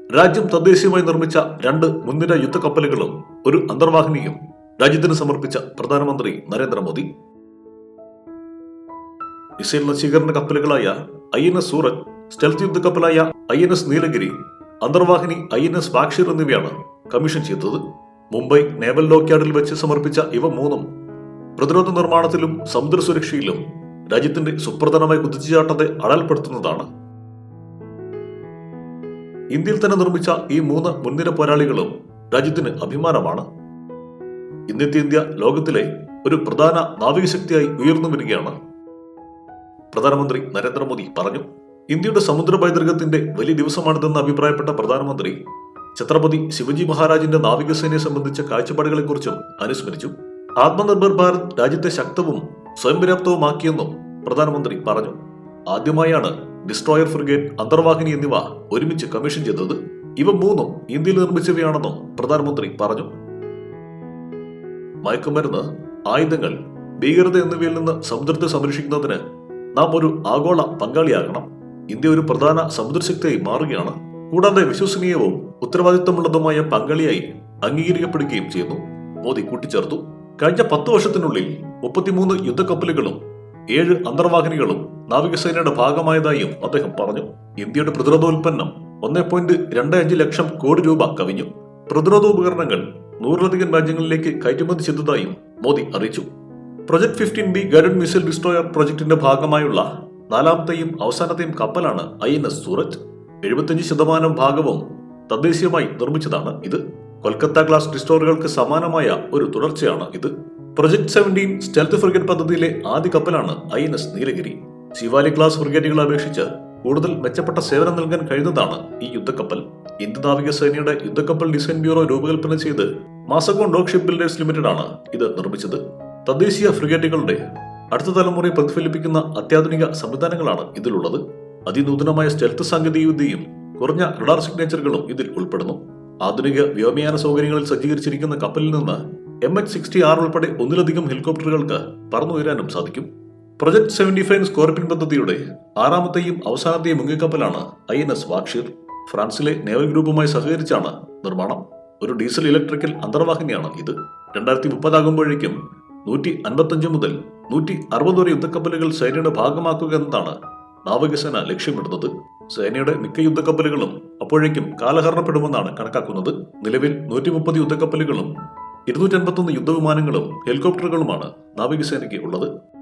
രാജ്യം തദ്ദേശീയമായി നിർമ്മിച്ച രണ്ട് മുൻനിര യുദ്ധക്കപ്പലുകളും ഒരു അന്തർവാഹിനിയും രാജ്യത്തിന് സമർപ്പിച്ച പ്രധാനമന്ത്രി നരേന്ദ്രമോദി. മിസൈൽ നശീകരണ കപ്പലുകളായ I N S Suraj stealth യുദ്ധക്കപ്പലായ I N S Nilgiri അന്തർവാഹിനി ഐ എൻ എസ് ബാക്ഷീർ എന്നിവയാണ് കമ്മീഷൻ ചെയ്തത്. മുംബൈ നേവൽ ലോക്യാർഡിൽ വെച്ച് സമർപ്പിച്ച ഇവ മൂന്നും പ്രതിരോധ നിർമ്മാണത്തിലും സമുദ്ര സുരക്ഷയിലും രാജ്യത്തിന്റെ സുപ്രധാനമായ കുതിച്ചുചാട്ടത്തെ അടയാളപ്പെടുത്തുന്നതാണ് ഇന്ത്യയിൽ തന്നെ നിർമ്മിച്ച ഈ മൂന്ന് മുൻനിര പോരാളികളും രാജ്യത്തിന് അഭിമാനമാണ്. ഇന്നത്തെ ഇന്ത്യ ലോകത്തിലെ ഒരു പ്രധാന നാവികശക്തിയായി ഉയർന്നു വരികയാണ്. പ്രധാനമന്ത്രി നരേന്ദ്രമോദി പറഞ്ഞു ഇന്ത്യയുടെ സമുദ്ര പൈതൃകത്തിന്റെ വലിയ ദിവസമാണിതെന്ന് അഭിപ്രായപ്പെട്ട പ്രധാനമന്ത്രി ഛത്രപതി ശിവജി മഹാരാജിന്റെ നാവികസേനയെ സംബന്ധിച്ച കാഴ്ചപ്പാടുകളെക്കുറിച്ചും അനുസ്മരിച്ചു. ആത്മനിർഭർ ഭാരത് രാജ്യത്തെ ശക്തവും സ്വയം പര്യാപ്തവുമാക്കിയെന്നും പ്രധാനമന്ത്രി പറഞ്ഞു. ആദ്യമായാണ് ഡിസ്ട്രോയർ ഫ്രിഗേറ്റ് അന്തർവാഹിനി എന്നിവ ഒരുമിച്ച് കമ്മീഷൻ ചെയ്തത് ഇവ മൂന്നും ഇന്ത്യയിൽ നിർമ്മിച്ചവയാണെന്നും പ്രധാനമന്ത്രി പറഞ്ഞു. മയക്കുമരുന്ന് ആയുധങ്ങൾ ഭീകരത എന്നിവയിൽ നിന്ന് സമുദ്രത്തെ സംരക്ഷിക്കുന്നതിന് നാം ഒരു ആഗോള പങ്കാളിയാകണം. ഇന്ത്യ ഒരു പ്രധാന സമുദ്രശക്തിയായി മാറുകയാണ്. കൂടാതെ വിശ്വസനീയവും ഉത്തരവാദിത്തമുള്ളതുമായ പങ്കാളിയായി അംഗീകരിക്കപ്പെടുകയും ചെയ്യുന്നു. മോദി കൂട്ടിച്ചേർത്തു. കഴിഞ്ഞ പത്ത് വർഷത്തിനുള്ളിൽ മുപ്പത്തിമൂന്ന് യുദ്ധക്കപ്പലുകളും ഏഴ് അന്തർവാഹിനികളും നാവികസേനയുടെ ഭാഗമായതായും അദ്ദേഹം പറഞ്ഞു. ഇന്ത്യയുടെ പ്രതിരോധോൽപ്പന്നം ഒന്നേ പോയിന്റ് രണ്ട് അഞ്ച് ലക്ഷം കോടി രൂപ കവിഞ്ഞു. പ്രതിരോധ ഉപകരണങ്ങൾ നൂറിലധികം രാജ്യങ്ങളിലേക്ക് കയറ്റുമതി ചെയ്തതായും മോദി അറിയിച്ചു. Project fifteen B guided missile destroyer പ്രൊജക്ടിന്റെ ഭാഗമായുള്ള നാലാമത്തെയും അവസാനത്തെയും കപ്പലാണ് ഐ എൻ എസ് സൂറജ് എഴുപത്തിയഞ്ച് ശതമാനം ഭാഗവും തദ്ദേശീയമായി നിർമ്മിച്ചതാണ് ഇത്. കൊൽക്കത്ത ക്ലാസ് ഡിസ്ട്രോയറുകൾക്ക് സമാനമായ ഒരു തുടർച്ചയാണ് ഇത്. പ്രൊജക്ട് സെവന്റീൻ സ്റ്റെൽത്ത് ഫ്രിഗേറ്റ് പദ്ധതിയിലെ ആദ്യ കപ്പലാണ് I N S Nilgiri. Shivali class ഫ്രിഗേറ്റുകളെ അപേക്ഷിച്ച് കൂടുതൽ മെച്ചപ്പെട്ട സേവനം നൽകാൻ കഴിയുന്നതാണ് ഈ യുദ്ധക്കപ്പൽ. ഇന്ത്യൻ നാവികസേനയുടെ യുദ്ധക്കപ്പൽ ഡിസൈൻ ബ്യൂറോ രൂപകൽപ്പന ചെയ്ത് Mazagon dock ship builders limited ആണ് ഇത് നിർമ്മിച്ചത്. തദ്ദേശീയ ഫ്രിഗേറ്റുകളുടെ അടുത്ത തലമുറയെ പ്രതിഫലിപ്പിക്കുന്ന അത്യാധുനിക സംവിധാനങ്ങളാണ് ഇതിലുള്ളത്. അതിനൂതനമായ സ്റ്റെൽത്ത് സാങ്കേതികവിദ്യയും കുറഞ്ഞ റഡാർ സിഗ്നേച്ചറുകളും ഇതിൽ ഉൾപ്പെടുന്നു. ആധുനിക വ്യോമയാന സൗകര്യങ്ങളിൽ സജ്ജീകരിച്ചിരിക്കുന്ന കപ്പലിൽ നിന്ന് എം എച്ച് സിക്സ്റ്റി ആർ ഉൾപ്പെടെ ഒന്നിലധികം ഹെലികോപ്റ്ററുകൾക്ക് പറന്നുയരാനും സാധിക്കും. പ്രൊജക്ട് സെവന്റി ഫൈവ് സ്കോർപിൻ പദ്ധതിയുടെ ആറാമത്തെയും അവസാനത്തെയും മുങ്ങിക്കപ്പലാണ് ഐ എൻ എസ് വാക്ഷീർ. ഫ്രാൻസിലെ നേവൽ ഗ്രൂപ്പുമായി സഹകരിച്ചാണ് നിർമ്മാണം. ഒരു ഡീസൽ ഇലക്ട്രിക്കൽ അന്തർവാഹിനിയാണ് ഇത്. രണ്ടായിരത്തി മുപ്പതാകുമ്പോഴേക്കും നൂറ്റി അൻപത്തഞ്ച് മുതൽ നൂറ്റി അറുപത് വരെ യുദ്ധക്കപ്പലുകൾ സേനയുടെ ഭാഗമാക്കുക എന്നതാണ് നാവികസേന ലക്ഷ്യമിടുന്നത്. സേനയുടെ മിക്ക യുദ്ധക്കപ്പലുകളും അപ്പോഴേക്കും കാലഹരണപ്പെടുമെന്നാണ് കണക്കാക്കുന്നത്. നിലവിൽ നൂറ്റി മുപ്പത് യുദ്ധക്കപ്പലുകളും ഇരുന്നൂറ്റി അൻപത്തൊന്ന് യുദ്ധവിമാനങ്ങളും ഹെലികോപ്റ്ററുകളുമാണ് നാവികസേനയ്ക്ക് ഉള്ളത്.